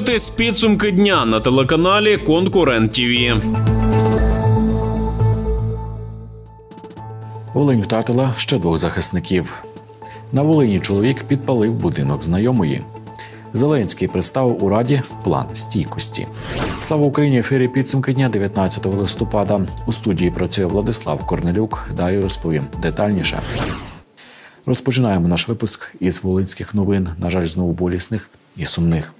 дивитесь підсумки дня на телеканалі Конкурент ТІВІ. Волинь втратила ще двох захисників. На Волині чоловік підпалив будинок знайомої. Зеленський представив у Раді план стійкості. Слава Україні! Ефірі підсумки дня 19 листопада. У студії працює Владислав Корнелюк. Далі розповім детальніше. Розпочинаємо наш випуск із волинських новин. На жаль, знову болісних і сумних.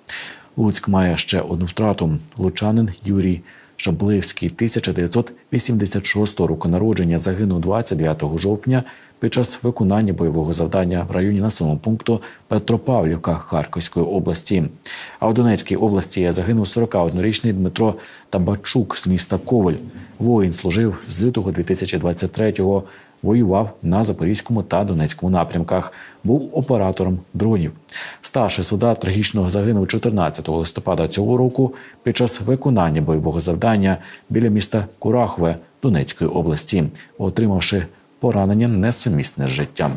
Луцьк має ще одну втрату. Лучанин Юрій Шабливський, 1986 року народження, загинув 29 жовтня під час виконання бойового завдання в районі населеного пункту Петропавлівка Харківської області. А у Донецькій області загинув 41-річний Дмитро Табачук з міста Коваль. Воїн служив з лютого 2023-го воював на Запорізькому та Донецькому напрямках, був оператором дронів. Старший солдат трагічно загинув 14 листопада цього року під час виконання бойового завдання біля міста Курахове Донецької області, отримавши поранення несумісне з життям.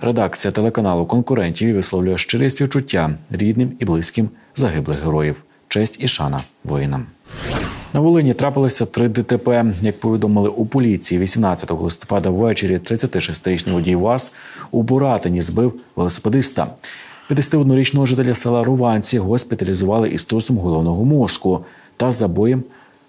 Редакція телеканалу конкурентів висловлює щирі співчуття рідним і близьким загиблих героїв. Честь і шана воїнам. На Волині трапилося три ДТП. Як повідомили у поліції, 18 листопада ввечері 36-річний водій ВАЗ у Буратині збив велосипедиста. 51-річного жителя села Руванці госпіталізували із трусом головного мозку та забоєм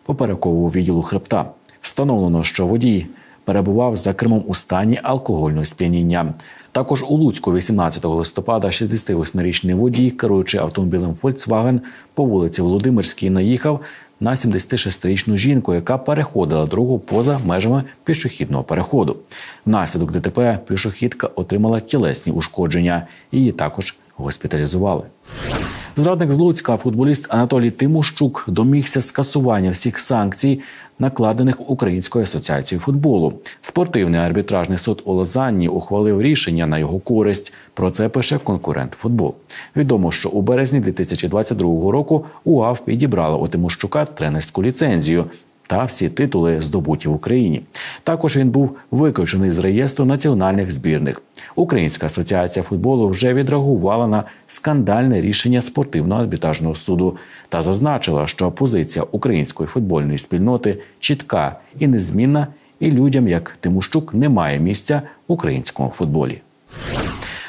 поперекового відділу хребта. Встановлено, що водій перебував за кермом у стані алкогольного сп'яніння. Також у Луцьку, 18 листопада, 68-річний водій, керуючи автомобілем Volkswagen по вулиці Володимирській, наїхав на 76-річну жінку, яка переходила дорогу поза межами пішохідного переходу. Внаслідок ДТП пішохідка отримала тілесні ушкодження. Її також госпіталізували. Зрадник з Луцька, футболіст Анатолій Тимощук, домігся скасування всіх санкцій, накладених Українською асоціацією футболу. Спортивний арбітражний суд у Лозанні ухвалив рішення на його користь. Про це пише конкурент футбол. Відомо, що у березні 2022 року УАФ підібрала у Тимощука тренерську ліцензію. Та всі титули здобуті в Україні. Також він був виключений з реєстру національних збірних. Українська асоціація футболу вже відреагувала на скандальне рішення спортивного арбітражного суду та зазначила, що позиція української футбольної спільноти чітка і незмінна, і людям, як Тимощук, немає місця в українському футболі.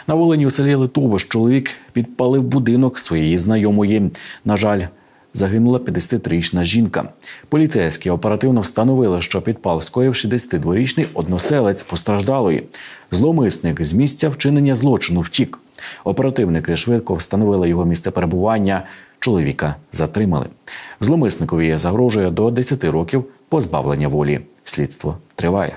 На Волині у селі Литовищ чоловік підпалив будинок своєї знайомої. На жаль, загинула 53-річна жінка. Поліцейські оперативно встановили, що підпал скоїв 62-річний односелець постраждалої. Зломисник з місця вчинення злочину втік. Оперативники швидко встановили його місце перебування. Чоловіка затримали. Зломисникові загрожує до 10 років позбавлення волі. Слідство триває.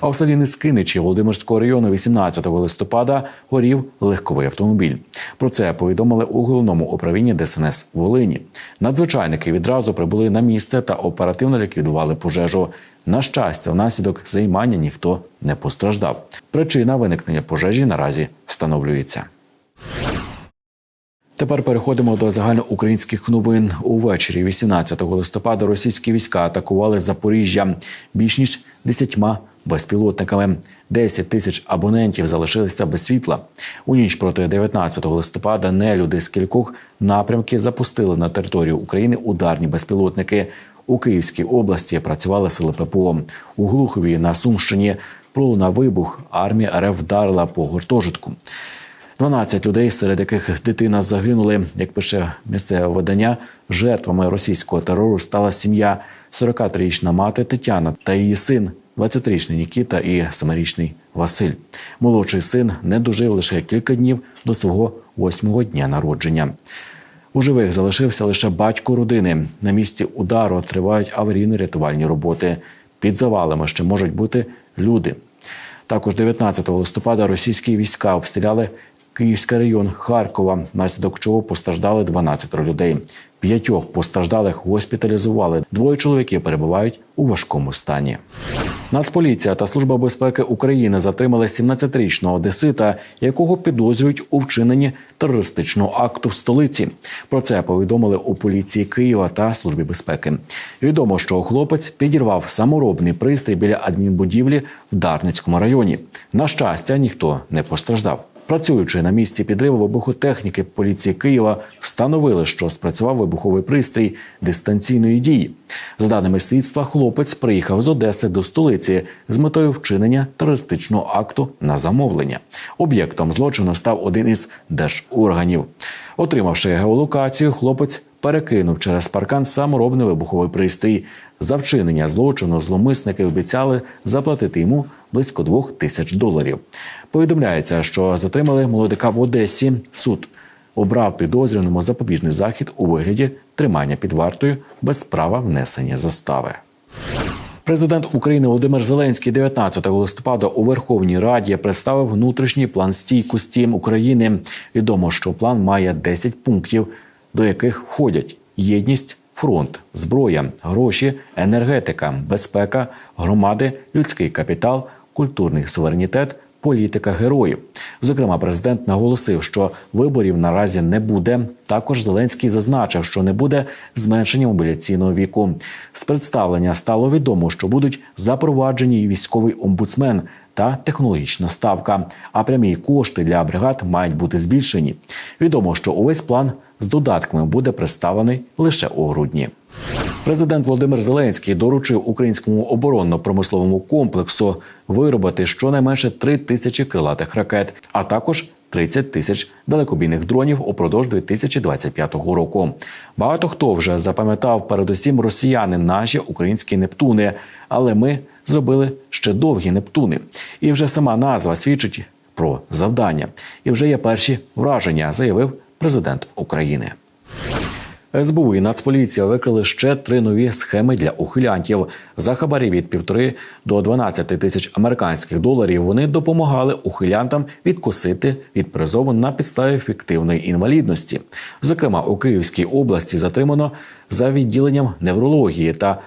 А у селі Нискиничі Володимирського району 18 листопада горів легковий автомобіль. Про це повідомили у головному управлінні ДСНС Волині. Надзвичайники відразу прибули на місце та оперативно ліквідували пожежу. На щастя, внаслідок займання ніхто не постраждав. Причина виникнення пожежі наразі встановлюється. Тепер переходимо до загальноукраїнських новин. Увечері 18 листопада російські війська атакували Запоріжжя більш ніж десятьма безпілотниками. 10 тисяч абонентів залишилися без світла. У ніч проти 19 листопада нелюди з кількох напрямків запустили на територію України ударні безпілотники. У Київській області працювали сили ППО. У Глухові на Сумщині пролунав вибух. Армія РФ вдарила по гуртожитку. 12 людей, серед яких дитина загинули. Як пише місцеве видання, жертвами російського терору стала сім'я 43-річна мати Тетяна та її син, 20-річний Нікіта і 7-річний Василь. Молодший син не дожив лише кілька днів до свого восьмого дня народження. У живих залишився лише батько родини. На місці удару тривають аварійно-рятувальні роботи. Під завалами ще можуть бути люди. Також 19 листопада російські війська обстріляли Київський район Харкова, внаслідок чого постраждали 12 людей. П'ятьох постраждалих госпіталізували. Двоє чоловіків перебувають у важкому стані. Нацполіція та служба безпеки України затримали 17-річного одесита, якого підозрюють у вчиненні терористичного акту в столиці. Про це повідомили у поліції Києва та службі безпеки. Відомо, що хлопець підірвав саморобний пристрій біля адмінбудівлі в Дарницькому районі. На щастя, ніхто не постраждав. Працюючи на місці підриву вибухотехніки поліції Києва, встановили, що спрацював вибуховий пристрій дистанційної дії. За даними слідства, хлопець приїхав з Одеси до столиці з метою вчинення терористичного акту на замовлення. Об'єктом злочину став один із держорганів. Отримавши геолокацію, хлопець перекинув через паркан саморобний вибуховий пристрій. За вчинення злочину зловмисники обіцяли заплатити йому близько двох тисяч доларів. Повідомляється, що затримали молодика в Одесі. Суд обрав підозрюваному запобіжний захід у вигляді тримання під вартою без права внесення застави. Президент України Володимир Зеленський 19 листопада у Верховній Раді представив внутрішній план стійкості України. Відомо, що план має 10 пунктів, до яких входять єдність, фронт, зброя, гроші, енергетика, безпека, громади, людський капітал, культурний суверенітет. Політика героїв. Зокрема, президент наголосив, що виборів наразі не буде. Також Зеленський зазначив, що не буде зменшення мобіляційного віку. З представлення стало відомо, що будуть запроваджені військовий омбудсмен та технологічна ставка. А прямі кошти для бригад мають бути збільшені. Відомо, що увесь план з додатками буде представлений лише у грудні. Президент Володимир Зеленський доручив українському оборонно-промисловому комплексу виробити щонайменше 3 тисячі крилатих ракет, а також 30 тисяч далекобійних дронів упродовж 2025 року. Багато хто вже запам'ятав, передусім росіяни, наші українські Нептуни, але ми зробили ще довгі Нептуни. І вже сама назва свідчить про завдання. І вже є перші враження, заявив президент України. СБУ і Нацполіція викрили ще три нові схеми для ухилянтів. За хабарі від півтори до 12 тисяч американських доларів вони допомагали ухилянтам відкусити від призову на підставі фіктивної інвалідності. Зокрема, у Київській області затримано за відділенням неврології та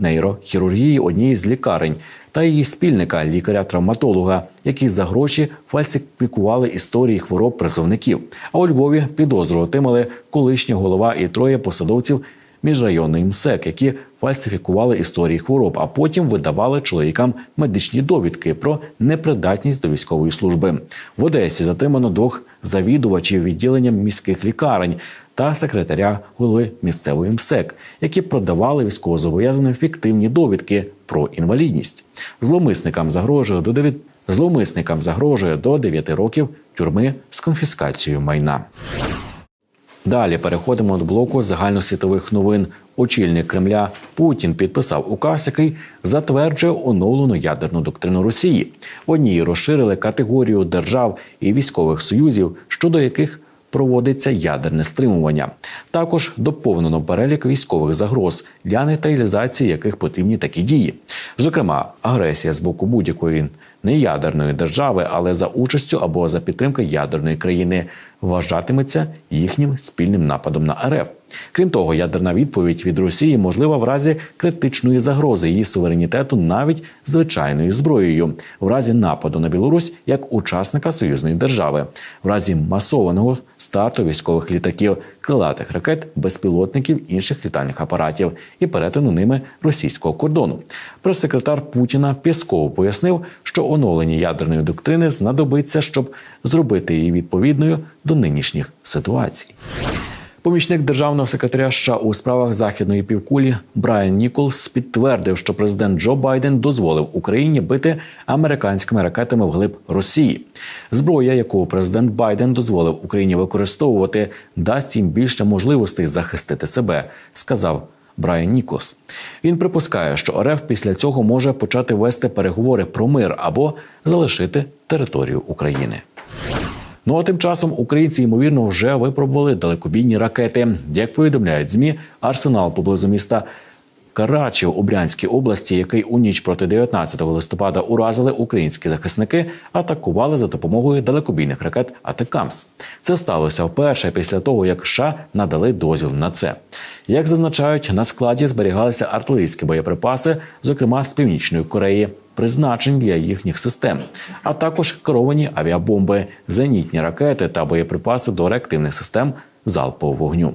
нейрохірургії однієї з лікарень та її спільника, лікаря-травматолога, які за гроші фальсифікували історії хвороб призовників. А у Львові підозру отримали колишня голова і троє посадовців міжрайонної МСЕК, які фальсифікували історії хвороб, а потім видавали чоловікам медичні довідки про непридатність до військової служби. В Одесі затримано двох завідувачів відділенням міських лікарень та секретаря голови місцевої МСЕК, які продавали військовозобов'язаним фіктивні довідки про інвалідність. Зловмисникам загрожує до 9 зловмисникам загрожує до 9 років тюрми з конфіскацією майна. Далі переходимо до блоку загальносвітових новин. Очільник Кремля Путін підписав указ, який затверджує оновлену ядерну доктрину Росії. В одній розширили категорію держав і військових союзів, щодо яких проводиться ядерне стримування. Також доповнено перелік військових загроз, для нейтралізації яких потрібні такі дії. Зокрема, агресія з боку будь-якої не ядерної держави, але за участю або за підтримки ядерної країни вважатиметься їхнім спільним нападом на РФ. Крім того, ядерна відповідь від Росії можлива в разі критичної загрози її суверенітету навіть звичайною зброєю, в разі нападу на Білорусь як учасника союзної держави, в разі масованого старту військових літаків, крилатих ракет, безпілотників інших літальних апаратів і перетину ними російського кордону. Прес-секретар Путіна Пєсков пояснив, що оновлення ядерної доктрини знадобиться, щоб зробити її відповідною до нинішніх ситуацій. Помічник державного секретаря США у справах західної півкулі Брайан Ніколс підтвердив, що президент Джо Байден дозволив Україні бити американськими ракетами вглиб Росії. Зброя, яку президент Байден дозволив Україні використовувати, дасть їм більше можливостей захистити себе, сказав. Брайан Нікос він припускає, що РФ після цього може почати вести переговори про мир або залишити територію України. Ну а тим часом українці ймовірно вже випробували далекобійні ракети. Як повідомляють змі, арсенал поблизу міста Карачі у Брянській області, який у ніч проти 19 листопада уразили українські захисники, атакували за допомогою далекобійних ракет Атакамс. Це сталося вперше після того, як США надали дозвіл на це. Як зазначають, на складі зберігалися артилерійські боєприпаси, зокрема з північної Кореї. Призначень для їхніх систем, а також керовані авіабомби, зенітні ракети та боєприпаси до реактивних систем залпового вогню.